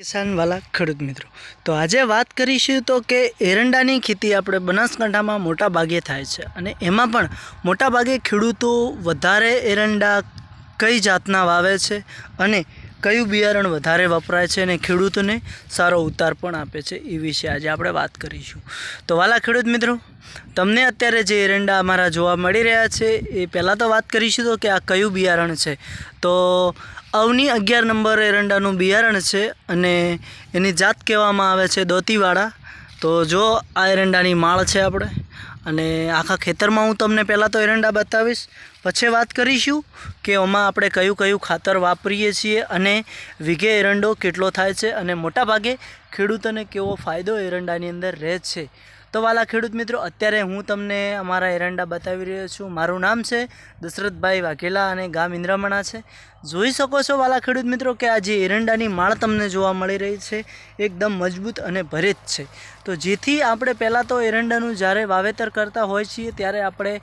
કિસાનવાલા ખેડૂત મિત્રો. તો આજે વાત કરીશું તો કે એરંડાની ખેતી આપણે બનાસકાંઠામાં મોટા ભાગે થાય છે અને એમાં પણ મોટા ભાગે ખેડૂતો વધારે એરંડા કઈ જાતના વાવે છે અને કયું બિયારણ વધારે વપરાય છે અને ખેડૂતોને સારો ઉતાર પણ આપે છે એ વિશે આજે આપણે વાત કરીશું. તો વાલા ખેડૂત મિત્રો, તમને અત્યારે જે એરંડા અમારા જોવા મળી રહ્યા છે એ પહેલાં તો વાત કરીશું તો કે આ કયું બિયારણ છે? તો અવની અગિયાર નંબર એરંડાનું બિયારણ છે અને એની જાત કહેવામાં આવે છે દોતીવાળા. તો જો આ એરંડાની માળ છે આપણે અને આખા ખેતરમાં હું તમને પહેલાં તો એરંડા બતાવીશ. પછી વાત કરીશું કે આમાં આપણે કયું કયું ખાતર વાપરીએ છીએ અને વીઘે એરંડો કેટલો થાય છે અને મોટાભાગે ખેડૂતોને કેવો ફાયદો એરંડાની અંદર રહે છે. તો વાલા ખેડૂત મિત્રો, અત્યારે હું તમને અમારા એરંડા બતાવી રહ્યો છું. મારું નામ છે દશરથભાઈ વાઘેલા અને ગામ ઇન્દ્રમણા છે. જોઈ શકો છો વાલા ખેડૂત મિત્રો કે આ જે એરંડાની માળ તમને જોવા મળી રહી છે, એકદમ મજબૂત અને ભરેજ છે. તો જેથી આપણે પહેલાં તો એરંડાનું જ્યારે વાવેતર કરતા હોય છીએ, ત્યારે આપણે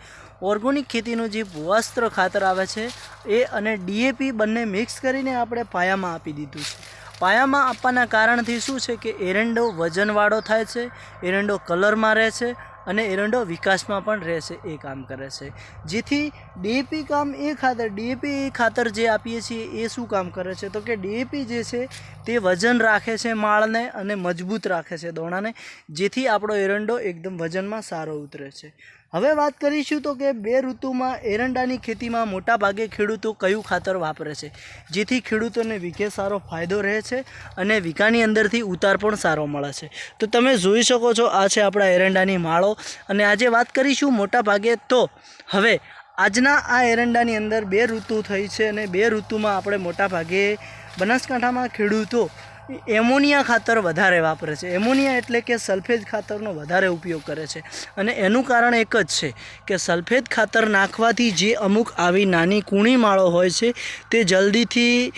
ઓર્ગોનિક ખેતીનું જે ભૂવાસ્ત્ર ખાતર આવે છે, એ અને ડીએપી બંને મિક્સ કરીને આપણે પાયામાં આપી દીધું છે. પાયામાં આપવાના કારણથી શું છે કે એરંડો વજનવાળો થાય છે, એરંડો કલરમાં રહે છે અને એરંડો વિકાસમાં પણ રહેશે એ કામ કરે છે. જેથી ડીએપી કામ એ ખાતર, ડીએપી એ ખાતર જે આપીએ છીએ એ શું કામ કરે છે? તો કે ડીએપી જે છે તે વજન રાખે છે માળને અને મજબૂત રાખે છે દોણાને, જેથી આપણો એરંડો એકદમ વજનમાં સારો ઉતરે છે. હવે વાત કરીશું તો કે બે ઋતુમાં એરંડાની ખેતીમાં મોટા ભાગે ખેડૂતો કયું ખાતર વાપરે છે? જેથી ખેડૂતોને વીઘે સારો ફાયદો રહે છે અને વીઘાની અંદરથી ઉતાર પણ સારો મળે છે. તો તમે જોઈ શકો છો, આ છે આપણા એરંડાની માળો. અને આજે વાત કરીશું મોટા ભાગે તો હવે આજના આ એરંડાની અંદર બે ઋતુ થઈ છે અને બે ઋતુમાં આપણે મોટા ભાગે બનાસકાંઠામાં ખેડૂતો એમોનિયા ખાતર વધારે વાપરે છે. એમોનિયા એટલે કે સલ્ફેજ ખાતરનો વધારે ઉપયોગ કરે છે. અને એનું કારણ એક જ છે કે સલ્ફેજ ખાતર નાખવાથી જે અમુક આવી નાની કૂણી માળો હોય છે, તે જલ્દીથી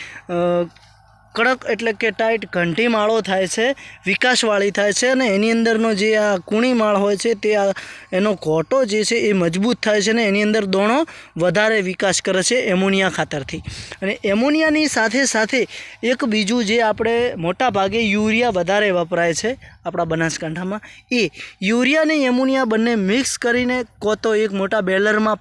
કડક એટલે કે ટાઈટ ઘંટી માળો થાય છે, વિકાસવાળી થાય છે અને એની અંદરનો જે આ કૂણી માળ હોય છે તે આ એનો કોટો જે છે એ મજબૂત થાય છે ને એની અંદર દોણો વધારે વિકાસ કરે છે એમોનિયા ખાતરથી. અને એમોનિયાની સાથે સાથે એક બીજું જે આપણે મોટા ભાગે યુરિયા વધારે વપરાય છે આપણા બનાસકાંઠામાં, એ યુરિયા અને એમોનિયા બંને મિક્સ કરીને કોતો એક મોટા બેલરમાં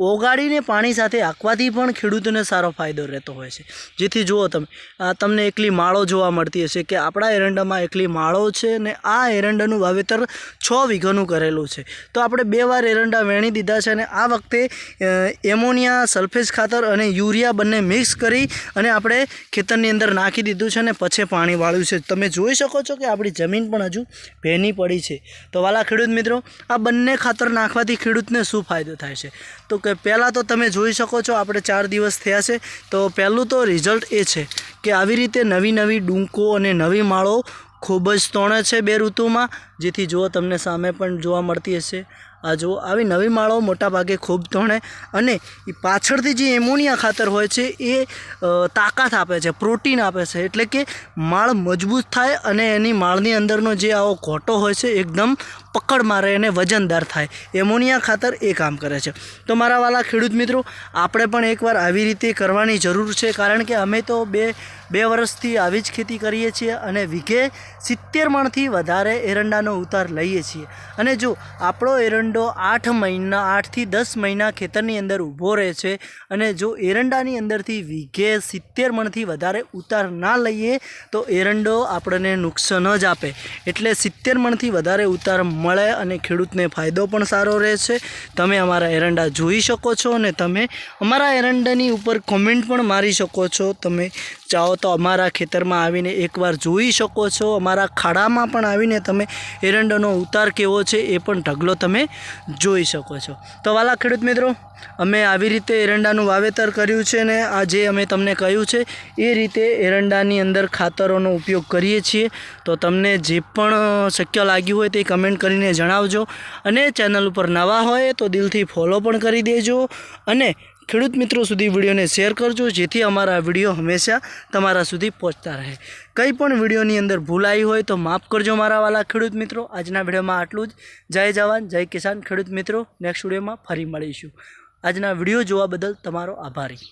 ઓગાળીને પાણી સાથે આંકવાથી પણ ખેડૂતોને સારો ફાયદો રહેતો હોય છે. જેથી જુઓ તમે, આ તમને એકલી માળો જોવા મળતી હશે કે આપણા એરંડામાં એકલી માળો છે ને આ એરંડાનું વાવેતર છ વીઘાનું કરેલું છે. તો આપણે બે વાર એરંડા વેણી દીધા છે અને આ વખતે એમોનિયા સલ્ફેજ ખાતર અને યુરિયા બંને મિક્સ કરી અને આપણે ખેતરની અંદર નાખી દીધું છે અને પછી પાણી વાળ્યું છે. તમે જોઈ શકો છો કે આપણી જમીન પણ હજુ ભેની પડી છે. તો વાલા ખેડૂત મિત્રો, આ બંને ખાતર નાખવાથી ખેડૂતને શું ફાયદો થાય છે? તો કે પહેલાં તો તમે જોઈ શકો છો, આપણે ચાર દિવસ થયા છે. તો પહેલું તો રિઝલ્ટ એ છે કે આવી રીતે નવી નવી ડૂંકો અને નવી માળો ખૂબ જ તોણે છે બે ઋતુમાં, જેથી જો તમને સામે પણ જોવા મળતી હશે. આ જુઓ, આવી નવી માળો મોટાભાગે ખૂબ ધોણે અને પાછળથી જે એમોનિયા ખાતર હોય છે, એ તાકાત આપે છે, પ્રોટીન આપે છે. એટલે કે માળ મજબૂત થાય અને એની માળની અંદરનો જે આવો ઘોટો હોય છે, એકદમ પકડ મારે અને વજનદાર થાય. એમોનિયા ખાતર એ કામ કરે છે. તો મારા વાલા ખેડૂત મિત્રો, આપણે પણ એકવાર આવી રીતે કરવાની જરૂર છે, કારણ કે અમે તો બે બે વર્ષથી આવી જ ખેતી કરીએ છીએ અને વીઘે સિત્તેર મણથી વધારે એરંડાનો ઉતાર લઈએ છીએ. અને જો આપણો એરંડો આઠ મહિના, આઠથી દસ મહિના ખેતરની અંદર ઊભો રહે છે અને જો એરંડાની અંદરથી વીઘે સિત્તેર મણથી વધારે ઉતાર ના લઈએ, તો એરંડો આપણને નુકસાન જ આપે. એટલે સિત્તેર મણથી વધારે ઉતાર મળે અને ખેડૂતને ફાયદો પણ સારો રહે છે. તમે અમારા એરંડા જોઈ શકો છો અને તમે અમારા એરંડાની ઉપર કોમેન્ટ પણ મારી શકો છો. તમે ચાહો તો અમારા ખેતરમાં આવીને એકવાર જોઈ શકો છો. અમારા ખાડામાં પણ આવીને તમે એરંડાનો ઉતાર કેવો છે એ પણ ઢગલો તમે જોઈ શકો છો. તો વાલા ખેડૂત મિત્રો, અમે આવી રીતે એરંડાનું વાવેતર કર્યું છે ને આ જે અમે તમને કહ્યું છે, એ રીતે એરંડાની અંદર ખાતરોનો ઉપયોગ કરીએ છીએ. તો તમને જે પણ શક્ય લાગ્યું હોય તે કમેન્ટ કરીને જણાવજો. અને ચેનલ ઉપર નવા હોય તો દિલથી ફોલો પણ કરી દેજો. અને ખેડૂત મિત્રો સુધી વિડીયોને શેર કરજો, જેથી અમારા વીડિયો હંમેશા તમારા સુધી પહોંચતા રહે. કંઈ પણ વિડીયોની અંદર ભૂલ આવી હોય તો માફ કરજો મારા વાલા ખેડૂત મિત્રો. આજના વિડીયોમાં આટલું જ. જય જવાન, જય કિસાન ખેડૂત મિત્રો. નેક્સ્ટ વિડીયોમાં ફરી મળીશું. આજના વીડિયો જોવા બદલ તમારો આભારી.